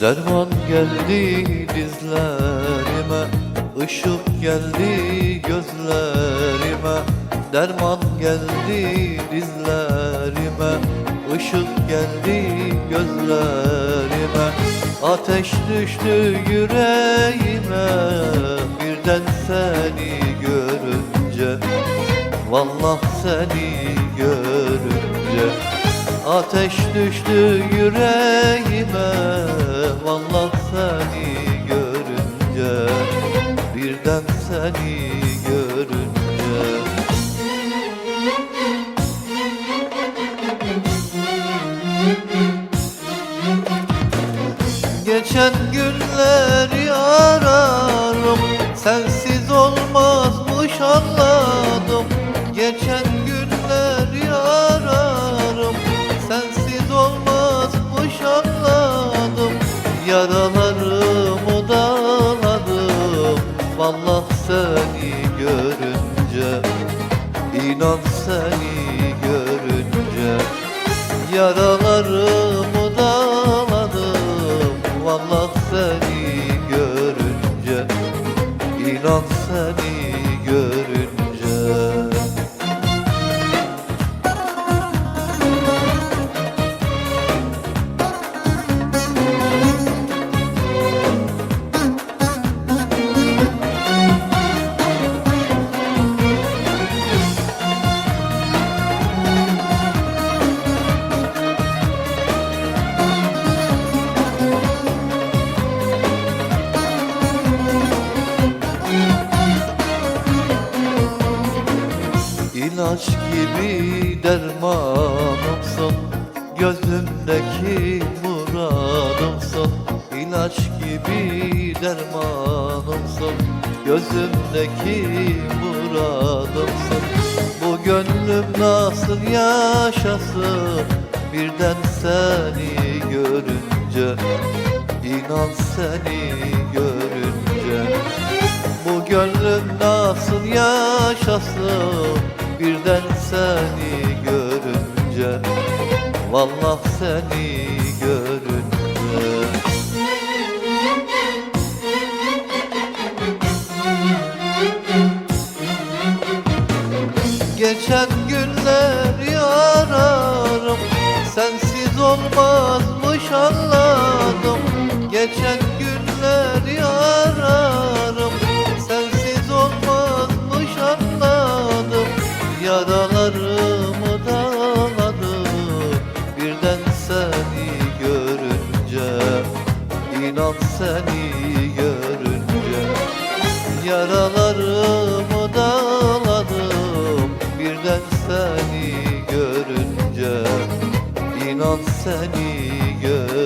Derman geldi dizlerime ışık geldi gözlerime. Derman geldi dizlerime ışık geldi gözlerime. Ateş düştü yüreğime birden seni görünce. Vallah seni görünce Ateş düştü yüreğime Vallah seni görünce Birden seni görünce. Geçen günleri ararım Sensiz olmazmış anladım. Geçen görünce İnan seni görünce Yaralarımı dağladım. Vallah seni görünce İnan İlaç gibi dermanımsın Gözümdeki muradımsın İlaç gibi dermanımsın Gözümdeki muradımsın Bu gönlüm nasıl yaşasın? Birden seni görünce İnan seni görünce. Bu gönlüm nasıl yaşasın Birden seni görünce Vallah seni görünce. Geçen günleri ararım Sensiz olmazmış anladım. Geçen Yaralarımı dağladım Birden seni görünce İnan seni görünce. Yaralarımı dağladım Birden seni görünce İnan seni görünce